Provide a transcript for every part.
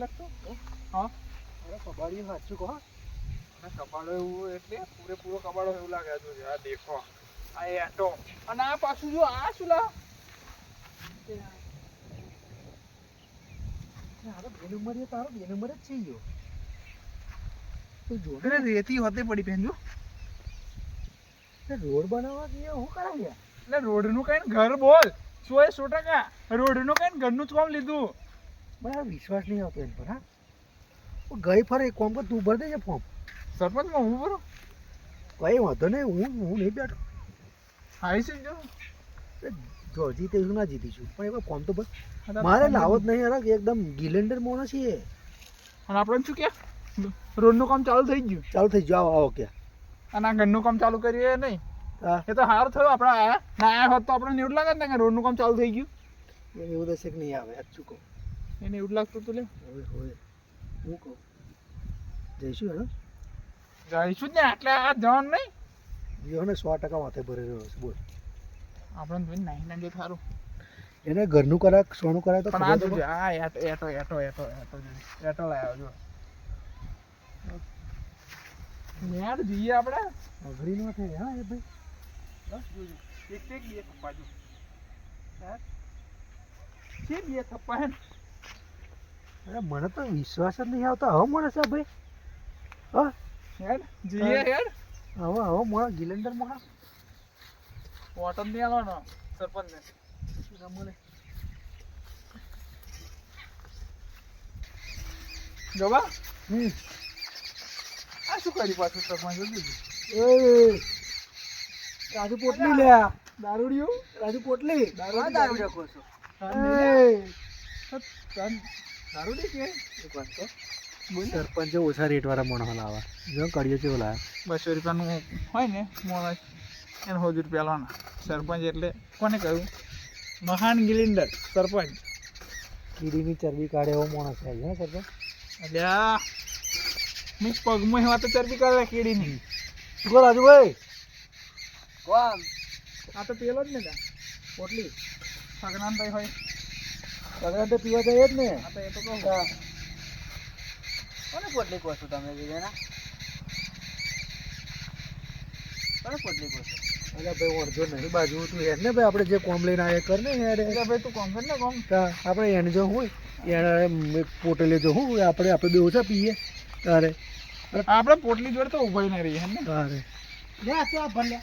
નહીં લાગતો? હા? અરે કબાડી સાચું કહો. કબાડો એવું એટલે પૂરેપૂરો કબાડો એવું લાગે છે. આ દેખો. આ એટો અને આ પાછું જો આ શું લા? બે નંબર તારો બે નંબર જ છે યો. અરે રેતી હોતે પડી બેન રોડ બનાવવા જઈએ હું કરાવ્યા એટલે રોડનું કઈ ઘર બોલ. સો એ સો ટકા. રોડનું કઈ ઘરનું જ કામ લીધું. મને વિશ્વાસ નહીં આવતો એમ પર હા. ગઈ ફરે એક કામ કર તું ભરી દેજે ફોર્મ સરપંચમાં હું બરો કઈ વાંધો નહીં હું હું નહીં બેઠો. હાઈ છે જો. જો જીતીશું ના જીતીશું પણ એક ફોર્મ તો ભર મારે લાવો જ નહીં અરે એકદમ ગિલેન્ડર મોણસ છે અને આપણે શું કે? રોડનું કામ ચાલુ થઈ ગયું. ચાલુ થઈ ગયું આવો ક્યાં અને આ ઘરનું કામ ચાલુ કરીએ નહીં. એ તો હાર થયો આપણે આયા. ના આયા હોત તો આપણે એવું લાગે ને કે રોડનું કામ ચાલુ થઈ ગયું. એવું થશે કે નહીં આવે સાચું કહું. એને એવું લાગતું હતું લે હવે હવે હું કહું જઈશું હેડો જઈશું જ ને એટલે આ જવાનું નહીં જીઓ સો ટકા માથે ભરી રહ્યો છે બોલ આપણે જોઈને નાહી ના જો થારું એને ઘરનું કરા સોનું કરાય તો પણ આ એટો એટો એટો એટો એટો. એટો લાવ્યો જો નેડ જઈએ આપણે. અઘરી નો થાય હા એ ભાઈ બસ જોજો એક એક બે થપ્પા જો હે? છે બે થપ્પા હે? અરે મને તો વિશ્વાસ જ નહીં આવતો. હવે મળે છે ભાઈ. હા? હેડ જઈએ હેડ. હવે હવે મળે. ગિલેન્ડર મળે. વોટર નહીં આવવાનો સરપંચ ને મળે. જોવા? હમ. આ શું કરી પાછું સરપંચ. એ રાજુ પોટલી લે. દારૂડિયું? રાજુ પોટલી. દારૂ દારૂ રાખો છો એ દારૂડી કે એક વાત તો. સરપંચે ઓછા રેટ વાળા માણસો લાવા. જો કડિયો છે ઓલા બસો રૂપિયાનું હોય ને મોણસ એને હોજ રૂપિયા લાવવાના. સરપંચ એટલે કોને કહ્યું? મહાન ગિલિન્ડર સરપંચ. કીડીની ચરબી કાઢે એવો મોણસ છે. હે સરપંચ? એટલે આ મેં પગમાં એવા તો ચરબી કાઢે કીડીની. શું કહો રાજુભાઈ. કોણ? આ તો પેલો જ ને ત્યાં પોટલી. સગનાનભાઈ હોય. સગડા તો પીવા જઈએ જ ને. તો એ તો કહું. કોને પોટલી કહો છો તમે બીજાના કોને પોટલી કહો છો? અલ્યા ભાઈ અડધો નહીં બાજુ તું હેર ને ભાઈ આપણે જે કોમ લઈને આવ્યા કર ને યાર ભાઈ તું કોમ કર ને કોમ. આપણે એને જો હોય એને પોટલે જો હું આપણે આપણે બે ઓછા પીએ. તારે આપણે પોટલી જોડે તો ઊભા ના રહીએ હે ને. તારે લે તો આ ભલે. એ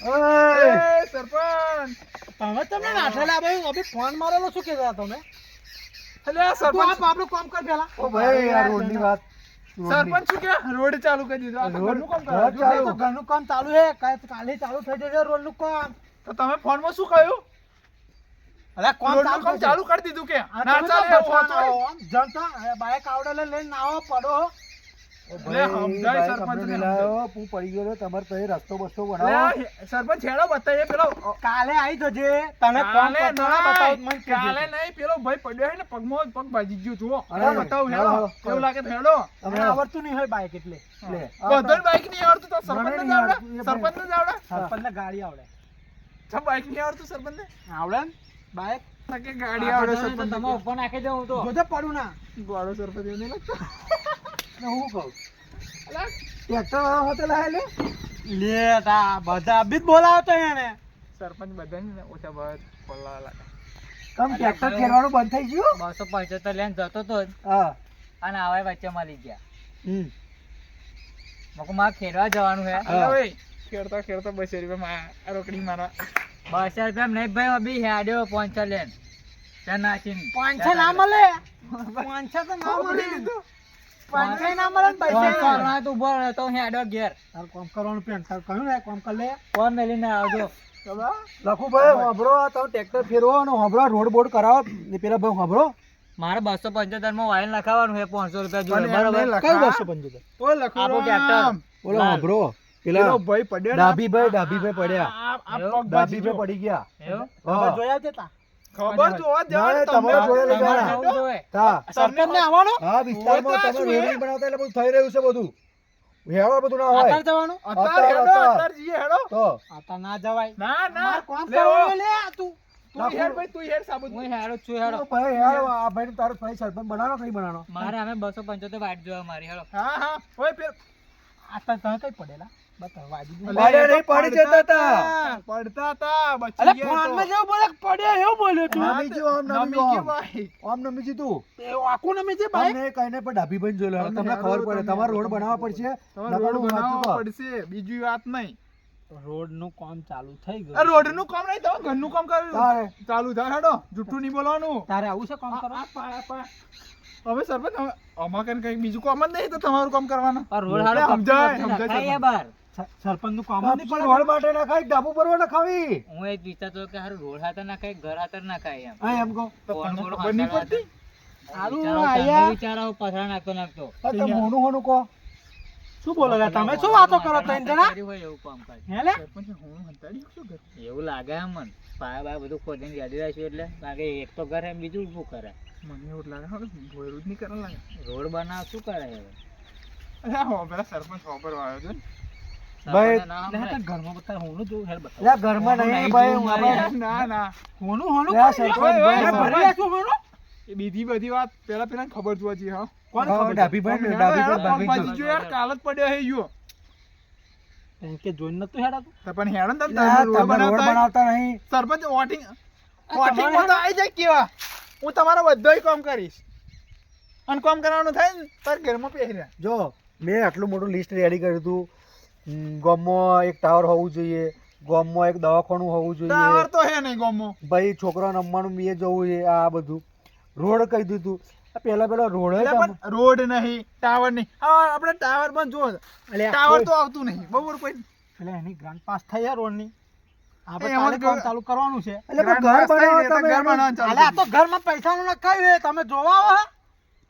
સરપંચ! તમને અભી ફોન મારેલો શું કહેતા તમે? એટલે આ આપ આપણું કામ કર પેલા ઓ ભાઈ આ રોડની વાત સરપંચ શું કે રોડ ચાલુ કરી દીધો. આ ઘરનું કામ ચાલુ. તો ઘરનું કામ ચાલુ છે. કાલ- કાલે ચાલુ થઈ જશે રોડનું કામ. તો તમે ફોનમાં શું કહ્યું? અરે કામ રોડનું કામ ચાલુ કરી દીધું કે? ના ચાલે જનતા હવે બાઈક આવડે લઈને લઈને આવો પડો. કાલે આવી જજે તને કાલે કરતો ના બતાવું તો મને નહીં, કહેજે. કાલે નહીં પેલો ભાઈ પડ્યો છે ને પગમાં પગ ભાજી ગયો જુઓ. બતાવું હેડો, હેડો. હેડો. લાગે હેડો. તમે આવડતું નહીં હોય બાઈક એટલે. લે. બાઈક નહીં આવડતું તો સરપંચ જ આવડે? આવડતું, સરપંચ જ આવડે? સરપંચને ગાડી આવડે. ચમ બાઈક નહીં આવડતું સરપંચ ને? આવડે બાઈક કે ગાડી આવડે સરપંચ તમે ઉપર નાખી દઉં તો. જોજે પડું ના. ગોળો સરપંચ એવું નહીં લાગતું. ને હું કહું? ટ્રેક્ટર વાળા હોતે લે? લે તા બધા બી જ બોલાવતો એને. સરપંચ બધાને ઓછા ભાવે બોલાવા લાગે. કમ ટ્રેક્ટર ખેરવાનું બંધ થઈ ગયું? બસો પંચોતેર લઈને જતો તો હા. અને આવા વચ્ચે મળી ગયા. હમ. મકુ મારે ખેડવા જવાનું હે. ખેડતા ખેડતા બસો રૂપિયા મા- રોકડી મારવા બસો રૂપિયા નહીં ભાઈ અભી હેડ્યો પાંચસો લેન. ત્યાં નાખીને. પાંચસો ના મળે. પાંચસો તો ના મળે. પાંચસો ના મળે પૈસા તો ઊભો રહે તો હેડો ઘેર. તાર કામ કરવાનું પેન તાર કહ્યું ને કામ કર લે. ફોન મેલીને આવજો. લખુભાઈ હોભળો તમે ટ્રેક્ટર ફેરવો અને હોભળો રોડ બોર્ડ કરાવો. પેલા ભાઈ હોભળો. મારે બસો પંચોતેરમાં વાયર લખાવાનું છે પાંચસો રૂપિયા એમને બરાબર? કઈ બસો પંચોતેર? ઓય ટ્રેક્ટર. બોલો હોભળો પેલા ભાઈ પડ્યો પડ્યા. આ- આ એવું? પગ ભાજી ડાભીભાઈ ગયો. પડી ગયા. જોયા છે તા? ખબર તો ના, જવાનું જોડે લઈ તમારે જવાના. જવું જોઈએ. હા તમને હા વિસ્તારમાં તમે રેડી બનાવતા એટલે બધું થઈ રહ્યું છે બધું. હેડો બધું ના હોય. જવાનું? અત્યારે અત્યારે, હેડો, અત્યારે. અત્યારે જઈએ હેડો. તો. અત્યારે ના જવાય. ના ના. કોણ કામ લે, તું? તું હેડ ભાઈ તું હેડ સાબુત. હું હેડો છું હેડો ભાઈ હેડ આ ભાઈને તારો ભાઈ સરપંચ બનાવો મારે અમે બસો પંચોતેર વાટ જોવા મારી હેડો હા હા. ઓય પેલ આ તને તમે કઈ પડેલા? બીજી વાત નહીં. રોડનું કામ ચાલુ થઈ ગયું રોડનું કામ નહીં તમારે ઘરનું કામ તારે. કર્યું ચાલુ થાય હેડો જુઠ્ઠું નહીં બોલવાનું. તારે આવું છે કામ પા. હવે સરપંચ અમા કઈ બીજું કામ જ નહીં તો તમારું કામ કરવાનું. રોડ સમજાય, સમજાય સમજાય સમજાય સરપંચનું કામ જ નહીં પડે રોડ માટે ના ખાય ડાબુ પર ના ખાવી હું એ વિચારતો કે હારું રોડ હાથે ના ખાય ઘર હાથે ના ખાય એમ. હા એમ કહો. તો તમને ખબર નહીં પડતી? સારું આયા. તમે વિચારો પથરા નાખતો નાખતો. હા, તો મોનું હોનું કહો. શું બોલો લે તમે શું વાતો કરો ત્રણ જણા? એવું કામ કરે હેલે સરપંચ હું હંતાડી શું કરું? એવું લાગે એમ મન. પાયા બાયા બધું ખોદીને યાદી રાખ્યું એટલે લાગે એક તો કરે એમ બીજું શું કરે? મને એવું લાગે હવે ભોયરું જ નહીં કરવા લાગે. રોડ બનાવ શું કરે હવે? અરે હો પેલા સરપંચ વાપરવા આવ્યો છે ને. ભાઈ, સરપંચને ના સંભળાય. ઘરમાં બતા હોનું જોઉં હેડ બતા લે ઘરમાં નહીં ભાઈ ના ના હોનું હોનું લે, સરપંચ ભાઈ ભાઈ, ભાઈ ભરી રાખ્યું હોનું? એ બીજી બધી વાત પેલા પેલા ખબર જોવા હા? કોણ ખબર? ડાભી ભાઈ ડાભી ભાઈ કોણ બાજી જો યાર કાલ જ પડ્યો હે યો કે જોઈને નતું હેડાતું? તો પણ હેડો ને તમે લે, તમે રોડ તમે રોડ બનાવતા નહીં. સરપંચ વોટિંગ વોટિંગ તમારે- તો આવી જાય કેવા? હું તમારો બધોય કામ કરીશ. અને કામ કરવાનું થાય ને તાર ઘરમાં પહેર્યા જો મેં આટલું મોટું લિસ્ટ રેડી કર્યું હતું. ગામમાં એક ટાવર હોવું જોઈએ ગામમાં એક દવાખાનું હોવું ટાવર તો હે નહીં ગામમાં. ભાઈ છોકરા રમવાનું મેં જવું છે આ બધું. રોડ કહી દીધું. પેલા પેલા રોડ રોડ નહીં ટાવર નહીં. આપણે ટાવર પણ જો ટાવર તો આવતું નહીં બરોબર કોઈ એટલે એની ગ્રાન્ટ પાસ થઈ યાર કાલે કામ ચાલુ કરવાનું છે. એટલે ઘર બનાવો તમે. આ તો ઘરમાં પૈસાનું નખાયું તમે જોવા આવો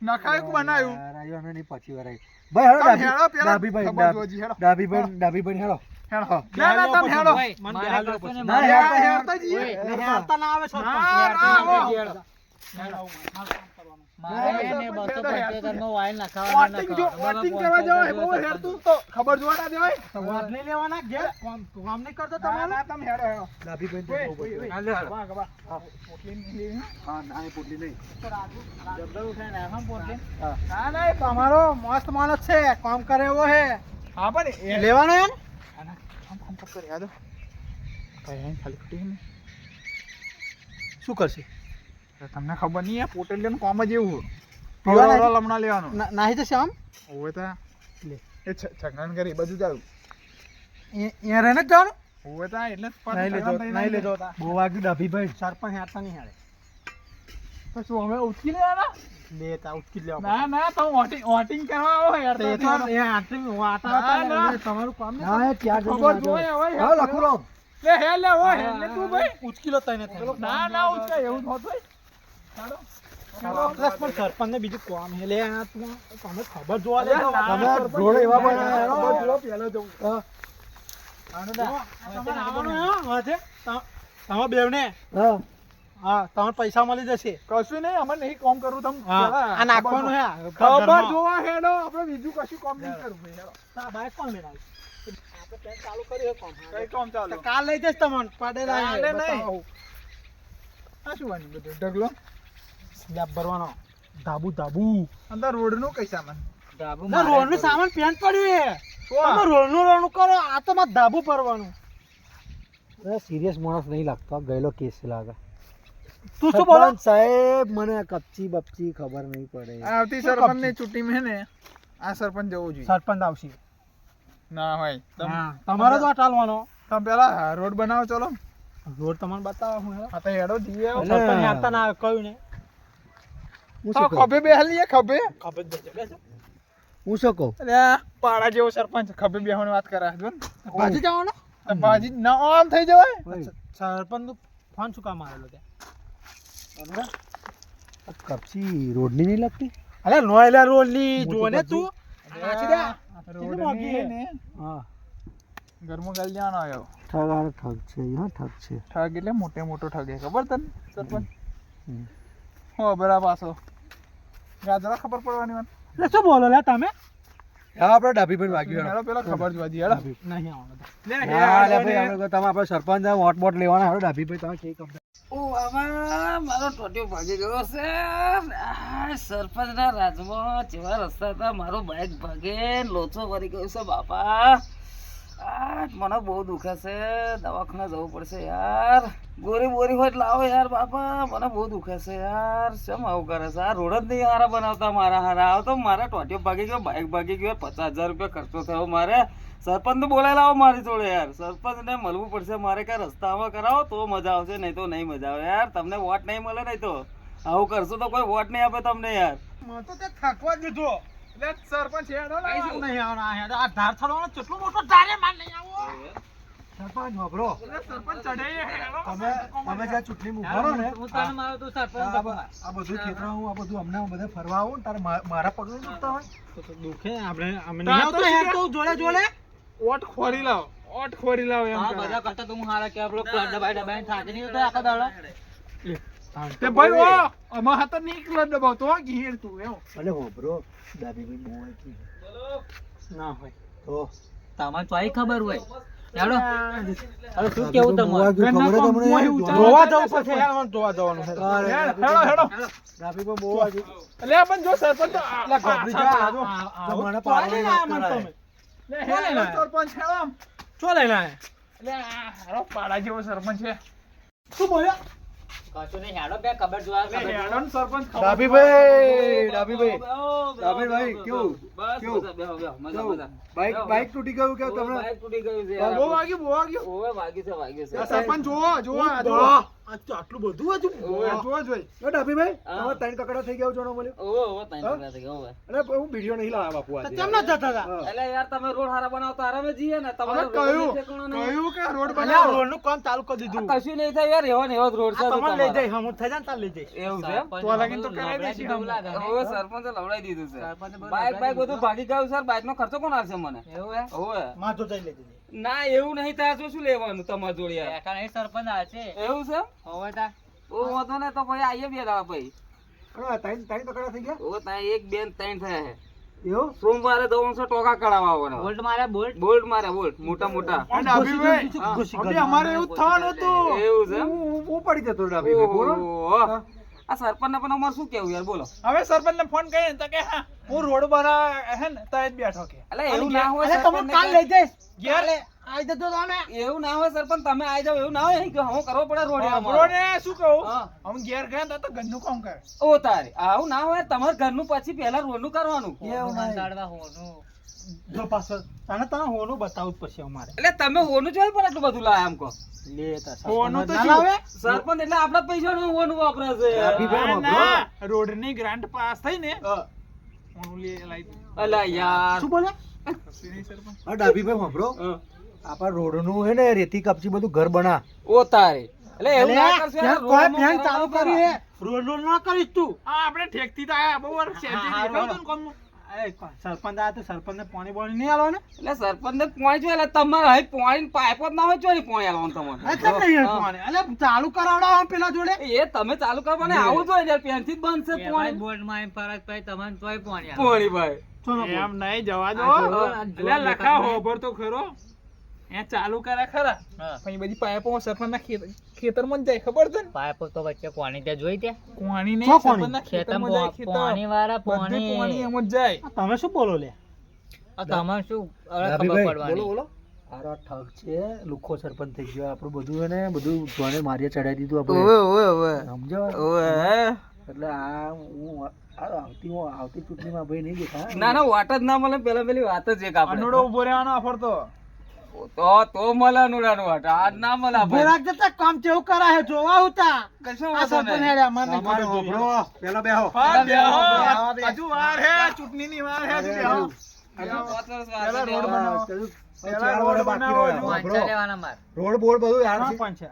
નખાયું બનાવ્યું પછી વાર આવી. ભાઈ હેડો તમે ડાભી- હેડો પેલા ડાભીભાઈ, ખબર જોજી, હેડો. હેડો. ના ના તમે હેડો ભાઈ, ને હેડતા, હેડતા એટલે હેડતા ના આવે સરપંચ. ના, ના, તમારું? મસ્ત માણસ છે. કામ કરે એવો હે. હા પણ લેવાનો એમ? ખાલી શું કરશે? તમને ખબર નહીં પોટેલિયન કોમ જ એવું પીવાનો લમણા નાહી જશે આમ ઓવે તો. લે. એ છગન કરી બધું ચાલુ. અહીંયા રહીને જ જવાનું? ઓવે તો એટલે જ નહીં લેજો નહીં લેજો. બહુ વાગ્યું ડાભીભાઈ સરપંચ હાથા નહીં હાડે તો શું અમે ઉઠી લેવાના લે તા ઉચકી લેવા ના ના તો ઓટિંગ ઓટિંગ કરવા આવો યાર તો તમારે- ના, ના. તમારું કામ ના ત્યાં ખબર જોય હવે હા લખું લે. હે લે ઓ હે લે તું ભાઈ. ઉચકી લો તને ના ના ઉચકા એવું ન પણ સરપંચ ને બીજું કામ હે લે આ તું તમે ખબર જોવા ના, તમે સરપંચ રોડ એવા ખબર બનાવ્યા જવું. હા. તમારે આવવાનું હે, વાંચે. ત- તમે બેવને? હા. તમારે પૈસા મળી જશે. કશું નહીં અમે નહીં કોમ કરું તમે આ નાખવાનું હે. ખબર જોવા હેડો આપણે બીજું કશું કોમ નહીં કરવું. હેડો. બાઈક કોણ મેળાવ્યું? ચાલુ કર્યું કામ. કઈ કામ ચાલુ? કાલ લઈ જઈશ તમને. પાડેલા નહીં. શું વાંધો બધું? ઢગલો? સ્લેબ ભરવાનો. ધાબુ ધાબુ. અંદર રોડનું કઈ સામાન? ધાબુ ના રોડનું સામાન પેન્ટ પડ્યું છે. તમે રોડનું રોડનું કરો આ તો મારે ધાબુ ભરવાનું. સિરિયસ માણસ નહીં લાગતો ગયેલો કેસ લાગે. તું શું બોલો? સાહેબ મને કપચી બપચી ખબર નહીં પડે. આવતી સરપંચની? ચૂંટણી મેં ને આ સરપંચ જવું જોઈએ. સરપંચ આવશે. ના હોય. તમારો તમારે તો ટાલવાનો તમે પેલા રોડ બનાવો ચલો. રોડ તમને બતાવો હું. હા તો હેડો જઈએ. સરપંચ આવતા ના કહ્યું ને. ખભે બેહાલીએ ખભે. ખબર હું શું કહું? અરે પાડા જેવો સરપંચ ખભે બેહવાની વાત કરે. જો ને. જવાનો? તો ના આમ થઈ જવાય? સરપંચનું ફોન શું કામ આવેલો ત્યાં? કપચી રોડની નહીં લાગતી? અરે નોયલા તું. રોડ. ને? હા. ઘરમાં ગાલી જવાનો આવ્યો. ઠગ છે હા ઠગ છે. ઠગ એટલે મોટે મોટો ઠગ ખબર તને સરપંચ. હો બરાબર પાછો. ગાજરા ખબર પડવાની વાત. એટલે શું બોલો લે તમે? હા આપણે ડાભીભાઈ વાગ્યું હેડો. પેલા ખબર જોવા દઈએ ડાભી. નહીં આવવાનું લે, ભાઈ, આપણે તમે આપણે સરપંચ ને વોટ બોટ લેવાના હેડો ડાભીભાઈ તમે કે કમ ઓ આમાં મારો ટોટિયો ભાગી ગયો છે. આ સરપંચના રાજમાં જેવા રસ્તા હતા મારો બાઈક ભાગે લોચો ભરી ગયો છે બાપા. મને બહુ દુખે છે દવાખાને જવું પડશે યાર. ગોરી બોરી હોય લાવો યાર બાપા. મને બહુ દુખે છે યાર. શેમ આવું કરે છે? આ રોડ જ નહીં હારા બનાવતા મારા હારા. આવો તો મારા ટોટીઓ ભાગી ગયો, બાઈક ભાગી ગયો. પચાસ હજાર રૂપિયા ખર્ચો થયો મારે. સરપંચ બોલાય લાવો મારી જોડે યાર. સરપંચને મળવું પડશે. મારે ક્યાં રસ્તામાં કરાવો તો મજા આવશે, નહીં તો નહીં મજા આવે યાર. તમને વોટ નહીં મળે નહીં તો. આવું કરશો તો કોઈ વોટ નહીં આપે તમને યાર. તે થાકવા દીધો. લે, સરપંચ હેડો ને. નહીં આવના હેડો. આ ધાર થવાનો કેટલો મોટો ધારે માર નહીં આવો. સરપંચ વાપરો. સરપંચ ચઢાઈએ, તમે તમે જ્યાં ચૂંટણી ઊભા ને હું તને મારો તો સરપંચ આ બધું ખેતર હું આ બધું અમને બધે ફરવા આવું ને તારે મારા પગ નહીં દુખતા હોય? દુખે આપણે અમે નહીં આવતો હેડ તો જોડે જોડે. ઓટ ખોરી લાવ ઓટ ખોરી લાવ એમ હા બધા કરતા તો હું હારા કે આપણો ડબાઈ ડબાઈ થાકી નહીં તો આખા દાડો. તે ભાઈ ઓ અમાર હાથ જ દબાવતો ઘીર તું એવો. અલે હોબરો દાદીભાઈ મોં હતી. ના હોય તો તમને તો આઈ ખબર હોય હેડો હવે શું કેવું તમારે ખબર તમને? જોવા જોવા પડશે. પડશે. જોવા જવાનું છે. અરે, હેડ, હેડો, હેડો. દાદીભાઈ મોં વાગ્યું. લે, આ પણ જો સરપંચ તો એટલે ગભરી જા, જો મને તો વાત આને કરાય. તમે. લે, હેડો, સરપંચ હેડો આમ. લે, આ હારો પાડા જેવો સરપંચ છે કશું નહીં હેડો બે ખબર જોવા હેડો સરપંચ ડાભીભાઈ ડાભીભાઈ. બેહો, બેહો, ડાભીભાઈ, કેવું? કેવું? મજા, બેહો, બેહો, મજા, કેવું? મજા. બાઈક બાઈક તૂટી ગયું કે તમને? બાઈક તૂટી ગયું છે બહુ વાગ્યું બહુ વાગ્યું? ઓવે, વાગ્યું છે વાગ્યું છે. સરપંચ જોવો જોવો આ જોવો. વાહ, આટલું બધું હતું જોવો જોઈ એ ડાભીભાઈ હા. ત્રણ કકડા થઈ ગયા જોડો મળ્યો? ઓવે, ઓવે, ત્રણ હા? થઈ ગયા, ઓવે. અરે હું વીડિયો નહીં લાવ્યા બાપુ આજે. કેમના જતા હતા? એટલે યાર તમે રોડ હારા બનાવતા હારા જઈએ ને. તમારે કયું કયું કે રોડ બનાવો? નું કામ ચાલુ કરી દીધું. કશું નહીં થાય યાર એવો ને એવો રોડ છે લઈ તમારે. જાય થઈ જાય તાર લઈ જાય. એવું છે તો લાગીને તો કરાવી દઈશું એવું લાગે. ને? લવડાવી દીધું છે. બાઈક બાઈક બધું ભાગી ગયું સર? બાઈક નો ખર્ચો કોણ આવશે મને? એવું હે? ઓવે માથો જઈ લઈ જજે. ના એવું નહીં થાય. શું લેવાનું તમારા જોડે યાર? બેઠા નહીં સરપંચ આ છે. એવું છે હવે તા. ઓ વાંધો ને તો પછી આઈએ બે ત્રણ કકડા થઈ ગયા? ઓ એક બેન ત્રણ થયા છે. એવું? સોમવારે દોનસો ટોકા કઢાવવા આવવાના બોલ્ટ મારે બોલ્ટ? બોલ્ટ મારે બોલ્ટ. મોટા મોટા. આ ડાભીભાઈ, ઘૂસી હવે ગયું. અમારે એવું થવાનું હતું. એવું છે હું હું પડી જતો ડાભીભાઈ બોલો. આ સરપંચ ને પણ અમારે શું કેવું યાર બોલો. હવે સરપંચ ને ફોન કરીને તો કે હું રોડ પર હે ને જ બેઠો કે. એટલે એવું ના હોય તમે કાલ લઈ જઈશ. ઘેર આઈ જતો તમે એવું ના હોય સરપંચ તમે આઈ જાવ એવું ના હોય અહીં કે હું કરવો પડે રોડ ને શું કહું? હા. ઘેર ગયા તા ઘરનું કામ કરે. ઓ તારે આવું ના હોય તમારે ઘરનું પછી પહેલા રોડનું કરવાનું. એવું ના દાડવા હોનું. જો પાછળ તને તને હોનું બતાવું પછી અમારે. એટલે તમે હોનું જોયું પણ એટલું બધું લાયા એમ કહો. હોનું તો શું? સરપંચ એટલે આપણા પૈસા નું હોનું વાપરે છે. ડાભીભાઈ, ના, ના ગ્રાન્ટ પાસ થઈ ને હા. હું લે લાઈ દીધી. અલા યાર. શું બોલે? ડાભીભાઈ હા. આપણા રોડનું હે ને રેતી કપચી બધું ઘર બના. ઓ તારે. એટલે એવું ના કરશો યાર, ફેન ચાલુ કરી હે રોડ રોડ ના કરીશ તું. હા આપણે ઠેકતી તો આયા બહુ વર્ષ તું સરપંચ આ તો પાણી પાણી નહીં આલો ને એટલે સરપંચ ને જોઈએ એટલે તમારે હવે પોણી પાઇપ જ ના હોય ચોરી પોણી આલવાનું તમારે. આ કેમ. પાણી. ચાલુ કરાવડાવો પેલા જોડે. એ તમે ચાલુ કરવા ને આવું જોઈએ યાર પેનથી જ બંધ છે પોણી. બોલ્ટમાં એમ ફરક પડે તમને તોય પાણી આવે. ભાઈ. એમ નહીં જવા દો. આ આ એટલે લખા હોભર તો ખરો. એ ચાલુ કરે ખરા. એ બધી પાઇપો સરપંચના ખેત- ખેતરમાં જ જાય ખબર છે ને? પાઇપ તો વચ્ચે પાણી ત્યાં જોઈ ત્યાં? છો નહીં? સરપંચના ખેતરમાં જાય ખેતર. પાણી વાળા પાણી. પાણી એમ જ જાય. તમે શું બોલો લે તમે શું ખબર પડવાની. બોલો બોલો. આરા ઠગ છે લુખો સરપંચ થઈ ગયો. આપણું બધું એને બધું જોને મારીએ ચડાવી દીધું આપણે. ઓવે ઓવે સમજો ઓવે એટલે આ હું આવતી હું આવતી ચૂંટણીમાં ભાઈ નહીં દેખા ના ના વાત જ ના મળે પેલા પેલી વાત જ એક આપણે. અનુડો ઊભો રહેવાનો offer તો તો તો મળે અનુડાનું હટ. આજ ના મળે. બોરાક જતા કામ કેવું કરા હે જોવા હોતા. કશો વાંધો નહીં. હેડ્યા મને અમારે હોભળો પેલો બેહો. બેહો. બેહો. વાર હે ચૂંટણીની વાર હે બેહો. રોડ બોર્ડ બધું યાર પણ છે.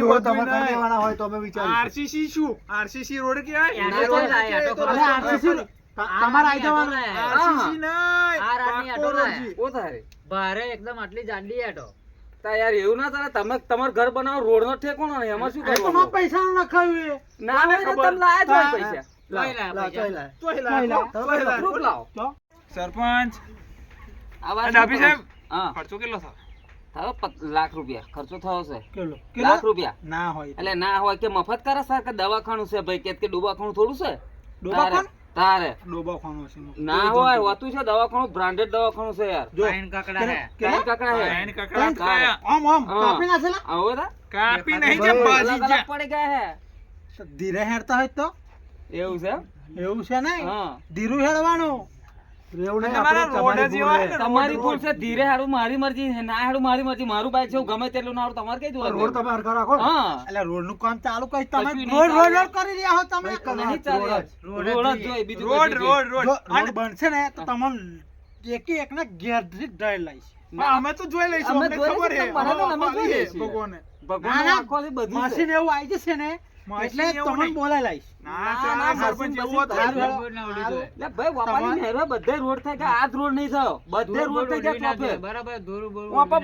રોડ તમે હોય તો અમે. RCC શું? આરસીસી રોડ કેવાય આરસીસી તમારે આવી જવાનું આરસીસી નહીં, ભારે એકદમ આટલી જાડી હેઠો યાર એવું ના તારે તમે તમારું ઘર બનાવો રોડ નો ઠેકોણો નહીં એમાં શું કરવાનું? મારા પૈસાનું નખાવ્યું. ના હોય તમે લાયા જ પૈસા. પૈસા. સરપંચ. સાહેબ. ખર્ચો કેટલો થયો? થયો લાખ રૂપિયા. ખર્ચો થયો છે. લાખ રૂપિયા. ના હોય. એટલે ના હોય કે મફત કરે સર કે દવાખાનું છે? ભાઈ કે દુબાખાનું થોડું છે? ડોબાખાનું? તારે. ડોબાખાનું છે ના હોય હોતું છે દવાખાનું બ્રાન્ડેડ દવાખાનું છે યાર. જો. ત્રણ કકડા હે. ત્રણ કકડા હે. એને કકડા. આમ આમ. કાપી કાપી નાખેલા? આવો તા? કાપી નહીં જે બાજી ગયા પડી ગયા હે. ધીરે હેડતા હોય તો? એવું છે એવું છે નહીં? હા. ધીરું હેડવાનું તમારા ભૂલ છે. છે. તમારી ભૂલ છે ધીરે હાડું મારી મરજી ના હાડું મારી મરજી મારું બાઈક છે હું ગમે તેટલું ના તમારે કઈ રોડ તમે હરખા રાખો. ને. હા. એટલે રોડનું કામ ચાલુ કરી તમે. રોડ રોડ કરી રહ્યા હો તમે. નહીં ચાલે. રોડ જ. રોડ જ જોઈએ. બીજું રોડ રોડ રોડ. જો બનશે ને તો તમને એકે એકને ઘેરથી ડર લઈશ અમે તો જોઈ લઈશું અમને ખબર લઈશું, છે. મને તો અમે જોઈ ભગવાને. મશીન એવું આવી જશે ને એટલે તમને બોલાય લઈશ. ના ના, સરપંચ એવું ભાઈ વાપાની બધે રોડ આ રોડ નહીં થયો. બધે રોડ બરાબર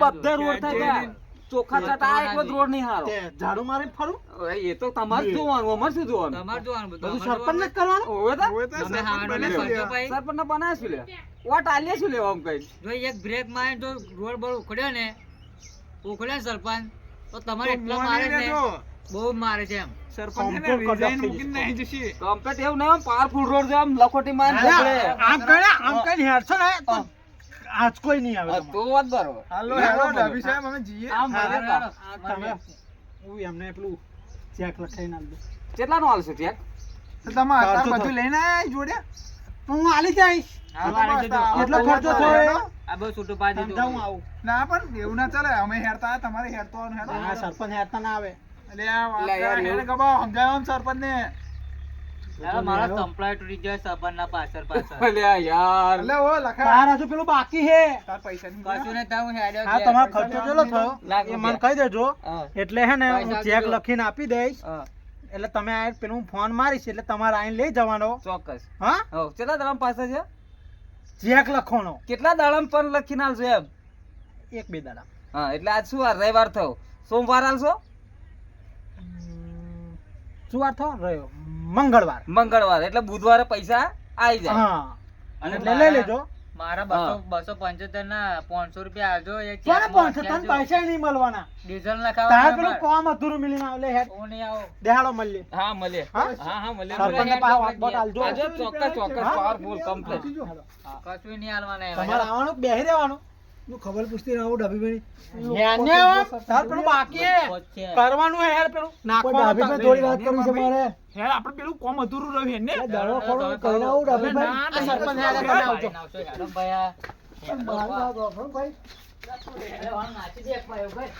બધે રોડ ચટા રોડ નહીં હારો. ઝાડુ મારી ફરું? એ તો તમારે જોવાનું અમારે શું જોવાનું? તમારે જોવાનું બધું. બધું સરપંચ ને કરવાનું? ઓવે તા? હવે તો સરપંચ હાવાનો બને ખર્ચો છે. પાઈ. સરપંચને બનાવ્યા શું લે. વોટ આલ્યા શું લેવા આમ કઈ? જો એક બ્રેક મારે તો રોડ બોલ ઉખડ્યો ને ઉખડ્યો સરપંચ તો તમારે એટલા મારે ને. બહુ મારે છે એમ. સરપંચ છે ને, પાવરફુલ રોડ છે આમ લખોટી માં આમ કરે આમ કઈ હેડશો ને તો આજ કોઈ નહીં આવે તો વાત બરોબર. હાલો ના, હેડો, ના, ડાભી ના. સાહેબ, અમે જઈએ. આમ હા, ભલે તા. તમે હું. એમને પેલું ચેક લખાઈને આલ તમારે બધું લઈને આયા જોડે? હું આલી જઈશ કેટલો ખર્ચો થયો આ બહુ છૂટું પાડી આવું. ના પણ એવું ના ચાલે. અમે હેરતા તમારે હેરતો. આ સરપંચ હેરતા ના આવે. એટલે હે ને હું. હેડ્યો હા ઘેર. તમારો ખર્ચો કેટલો થયો? લાખ એ મને કહી દેજો. હા. એટલે હે ને હું પૈસા ચેક લખીને આપી દઈશ. એટલે તમે પેલું ફોન મારીશ એટલે તમારે આઈને લઈ જવાનો. ચોક્કસ. હા? કેટલા દાડા પાસે છે ચેક લખવાનો. કેટલા દાડા પણ લખીને આલશો એમ? એક બે દાડા. હા એટલે આજ શું રવિવાર થયો. સોમવાર આલશો? ઉમ, શું વાર થયો રહ્યો. મંગળવાર. મંગળવાર એટલે બુધવારે પૈસા આવી જાય. હા. અને લઈ લેજો. મારા બસો બસો પંચોતેર ના પાંચસો રૂપિયા આવજો એ કોને આપી પૈસા નહીં મળવાના. ડીઝલ ના ખાવા તારે પેલું કોમ અધૂરું મિલી ના લે હેડ. હું આવો. દેહાડો મળીએ. હા મળીએ. હા? હા મળીએ સરપંચને પાસે વાત બોટ આલજો. આજે ચોક્કસ ચોક્કસ પાવરફુલ કમ્પ્લીટ કશું નહીં આલવાના. તમારે આવવાનું બેહી રહેવાનું? ખબર પૂછતી તાર પેલું બાકી કરવાનું હે હેડ પેલું નાખવાનું થોડી વાત કરવી છે મારે હેડ આપણે પેલું કોમ અધૂરું રહ્યું ને દાડો ના, ના, આ સરપંચ દે, ભાઈ, ભાઈ.